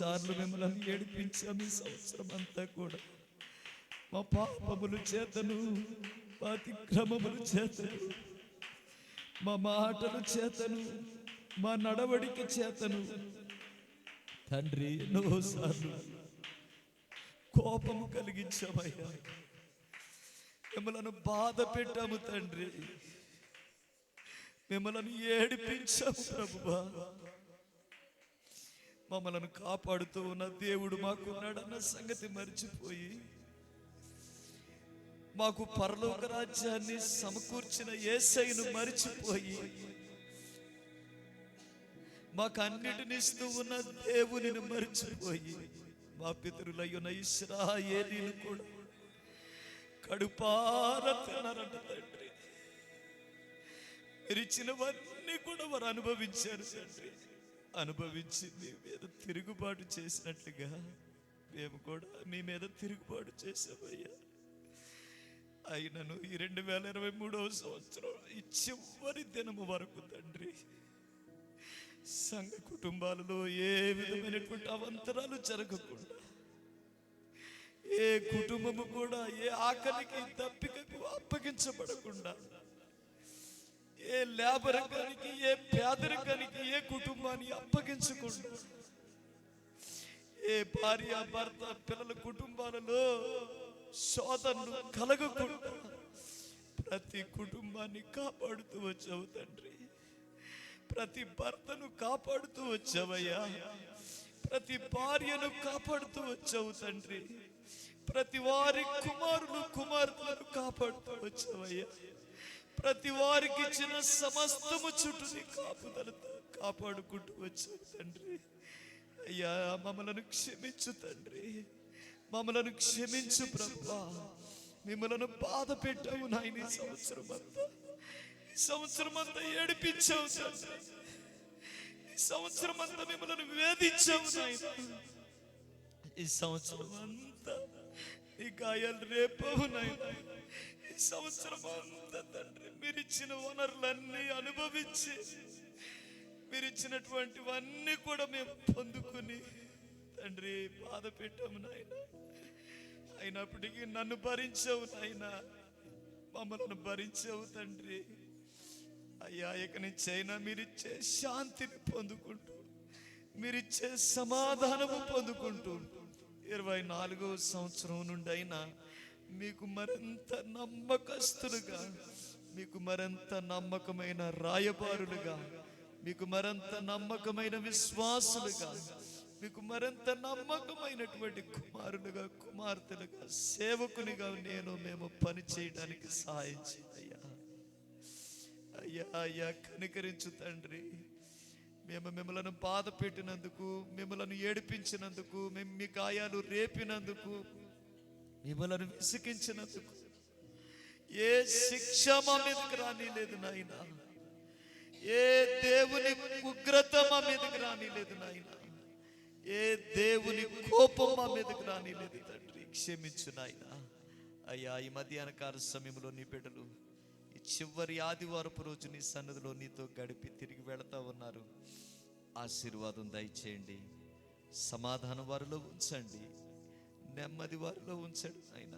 సార్లు మిమ్మల్ని ఏడిపించాము ఈ సంవత్సరం అంతా కూడా. మా పాపములు చేతను మా అతిక్రమములు చేతను మా మాటలు చేతను మా నడవడిక చేతను. తండ్రి ఎన్నోసార్లు కోపము కలిగించామయ్యా. మిమ్మలను బాధ పెట్టాము తండ్రి. మిమ్మలను ఏడిపించాము ప్రభువా. మమ్మలను కాపాడుతూ ఉన్న దేవుడు మాకున్నాడన్న సంగతి మర్చిపోయి మాకు పరలోక రాజ్యాన్ని సమకూర్చిన ఏసైను మరిచిపోయి మాకు అన్నిటినిస్తూ ఉన్న దేవునిని మరిచిపోయి మా పితరులయ్యున్న ఇస్రాయేలీలు కూడా కడుపార తిన్నారంట తండ్రి. మీరు ఇచ్చినవన్నీ కూడా వారు అనుభవించారు తండ్రి. అనుభవించింది మీద తిరుగుబాటు చేసినట్లుగా మేము కూడా మీ మీద తిరుగుబాటు చేసామయ్యా అయినను ఈ రెండు వేల ఇరవై మూడవ సంవత్సరం ఈ చివరి దినము వరకు తండ్రి సంఘ కుటుంబాలలో ఏ విధమైనటువంటి అవంతరాలు జరగకుండా ఏ కుటుంబము కూడా ఏ ఆకలికి తప్పికకు అప్పగించబడకుండా ఏ లేబరకానికి ఏ పేదరికానికి ఏ కుటుంబాన్ని అప్పగించకుండా. ఏ భార్య భర్త పిల్లల కుటుంబాలలో శోధనలు కలగకుండా ప్రతి కుటుంబాన్ని కాపాడుతూ వచ్చావు తండ్రి. ప్రతి భర్తను కాపాడుతూ వచ్చావయ్యా. ప్రతి భార్యను కాపాడుతూ వచ్చావు తండ్రి. ప్రతి వారి కుమారులు కుమార్తెలను కాపాడుతూ వచ్చావయ్యా. ప్రతి వారికి ఇచ్చిన సమస్తము చుట్టూ కాపుదలతో కాపాడుకుంటూ వచ్చావు తండ్రి. అయ్యా మమ్మలను క్షమించు తండ్రి. మమ్మలను క్షమించు ప్రభా. మిమ్మలను బాధ పెట్టావు నాయన ఈ సంవత్సరం అంతా. సంవత్సరం అంతా ఏడిపించావు ఈ సంవత్సరం అంతా మిమ్మల్ని వేధించావు నాయన. ఈ సంవత్సరం అంతా ఈ గాయాలు రేపవు నాయన. సంవత్సరం అంతా తండ్రి మీరు ఇచ్చిన వనరులన్నీ అనుభవించి మీరు ఇచ్చినటువంటివన్నీ కూడా మేము పొందుకుని తండ్రి బాధ పెట్టాము నాయన. అయినప్పటికీ నన్ను భరించావు నాయన. మమ్మల్ని భరించావు తండ్రి. అయ్యా ఇక నుంచైనా మీరిచ్చే శాంతిని పొందుకుంటూ మీరిచ్చే సమాధానము పొందుకుంటూ ఇరవై నాలుగవ సంవత్సరం నుండి అయినా మీకు మరింత నమ్మకస్తులుగా మీకు మరింత నమ్మకమైన రాయబారులుగా మీకు మరింత నమ్మకమైన విశ్వాసులుగా మీకు మరింత నమ్మకమైనటువంటి కుమారులుగా కుమార్తెలుగా సేవకునిగా నేను మేము పని చేయడానికి సహాయం అయ్యా అయ్యా అయ్యా కనికరించు తండ్రి. మేము మిమ్మలను బాధ పెట్టినందుకు మిమ్మలను ఏడిపించినందుకు మేము మీ గాయాలు రేపినందుకు మిమ్మల్ని విసిగించినందుకు. ఏ శిక్ష మా మీదకి రానిలేదు నాయన. ఏ దేవుని ఉగ్రత మా మీదకి రానిలేదు నాయన. ఏ దేవుని కోపం మా మీదకి రానిలేదు తండ్రి. క్షమించు నాయన. అయ్యా ఈ మధ్యాహ్న కాల సమయంలో నీ బిడ్డలు ఈ చివరి ఆదివారపు రోజు నీ సన్నదిలో నీతో గడిపి తిరిగి వెళతా ఉన్నారు. ఆశీర్వాదం దయచేయండి. సమాధానం వారిలో ఉంచండి. నెమ్మది వారిలో ఉంచాడు ఆయన.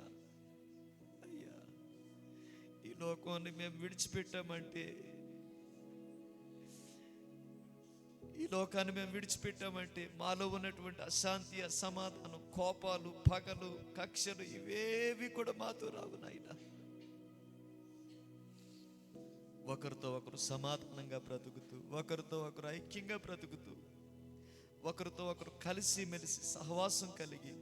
అయ్యా ఈ లోకాన్ని మేము విడిచిపెట్టామంటే ఈ లోకాన్ని మేము విడిచిపెట్టామంటే మాలో ఉన్నటువంటి అశాంతి అసమాధానం కోపాలు పగలు కక్షలు ఇవేవి కూడా మాతో రావు నాయన. ఒకరితో ఒకరు సమాధానంగా బ్రతుకుతూ ఒకరితో ఒకరు ఐక్యంగా బ్రతుకుతూ ఒకరితో ఒకరు కలిసి మెలిసి సహవాసం కలిగి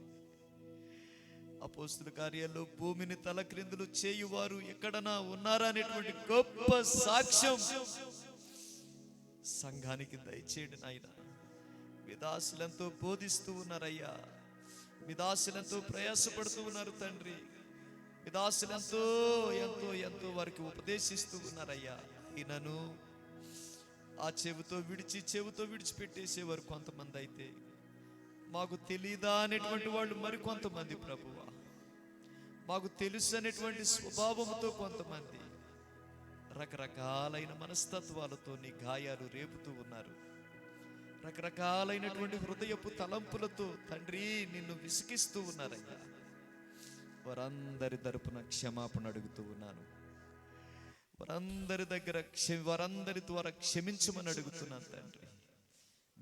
అపోస్తుల కార్యాల్లో భూమిని తలక్రిందులు చేయువారు ఎక్కడనా ఉన్నారా అనేటువంటి గొప్ప సాక్ష్యం. సంఘానికి దయచేయండి నాయన. విదాసులంతో బోధిస్తూ ఉన్నారయ్యా. విదాసులంతో ప్రయాసపడుతూ ఉన్నారు తండ్రి. విదాసులంతో ఎంతో ఎంతో వారికి ఉపదేశిస్తూ ఉన్నారయ్యా. ఈయనను ఆ చెవితో విడిచి చెవితో విడిచిపెట్టేసేవారు కొంతమంది అయితే మాకు తెలీదా అనేటువంటి వాళ్ళు మరి కొంతమంది ప్రభువా. మాకు తెలుసు అనేటువంటి స్వభావంతో కొంతమంది. రకరకాలైన మనస్తత్వాలతో నీ గాయాలు రేపుతూ ఉన్నారు. రకరకాలైనటువంటి హృదయపు తలంపులతో తండ్రి నిన్ను విసిగిస్తూ ఉన్నారయ్యా. వారందరి తరపున క్షమాపణ అడుగుతూ ఉన్నాను. వారందరి దగ్గర క్ష వారందరి ద్వారా క్షమించమని అడుగుతున్నాను తండ్రి.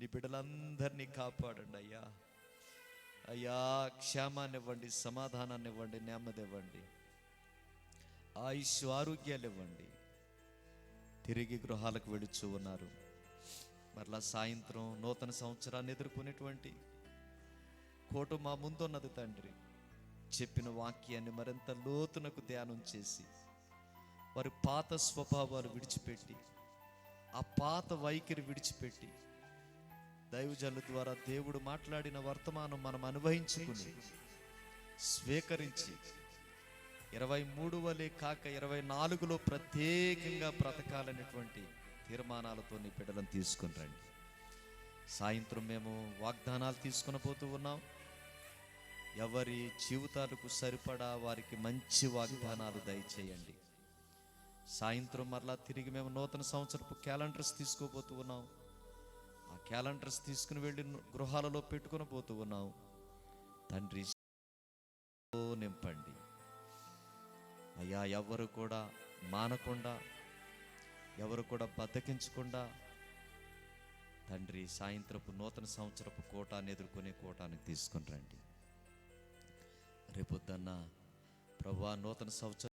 నీ బిడ్డలందరినీ కాపాడండి అయ్యా. అయ్యా క్షేమాన్ని ఇవ్వండి సమాధానాన్ని ఇవ్వండి నెమ్మది ఇవ్వండి ఆయుష్ ఆరోగ్యాలు ఇవ్వండి తిరిగి గృహాలకు వెళుచు ఉన్నారు. మరలా సాయంత్రం నూతన సంవత్సరాన్ని ఎదుర్కొనేటువంటి కోటు మా ముందున్నది తండ్రి. చెప్పిన వాక్యాన్ని మరింత లోతునకు ధ్యానం చేసి వారి పాత స్వభావాలు విడిచిపెట్టి ఆ పాత వైఖరి విడిచిపెట్టి దైవజనుల ద్వారా దేవుడు మాట్లాడిన వర్తమానం మనం అనుభవించుకుని స్వీకరించి ఇరవై మూడు వలె కాక ఇరవై నాలుగులో ప్రత్యేకంగా బ్రతకాలనేటువంటి తీర్మానాలతో నీ బిడ్డలను తీసుకుని రండి. సాయంత్రం మేము వాగ్దానాలు తీసుకుని పోతూ ఉన్నాం. ఎవరి జీవితాలకు సరిపడా వారికి మంచి వాగ్దానాలు దయచేయండి. సాయంత్రం మరలా తిరిగి మేము నూతన సంవత్సరపు క్యాలెండర్స్ తీసుకోబోతూ ఉన్నాం. క్యాలెండర్స్ తీసుకుని వెళ్ళి గృహాలలో పెట్టుకుని పోతూ ఉన్నావు. తండ్రి నింపండి. అయ్యా ఎవరు కూడా మానకుండా ఎవరు కూడా బద్దకించకుండా తండ్రి సాయంత్రపు నూతన సంవత్సరపు కోటాన్ని ఎదుర్కొనే కోటాన్ని తీసుకుని రండి. రేపొద్దన్న ప్రభా నూతన సంవత్సరం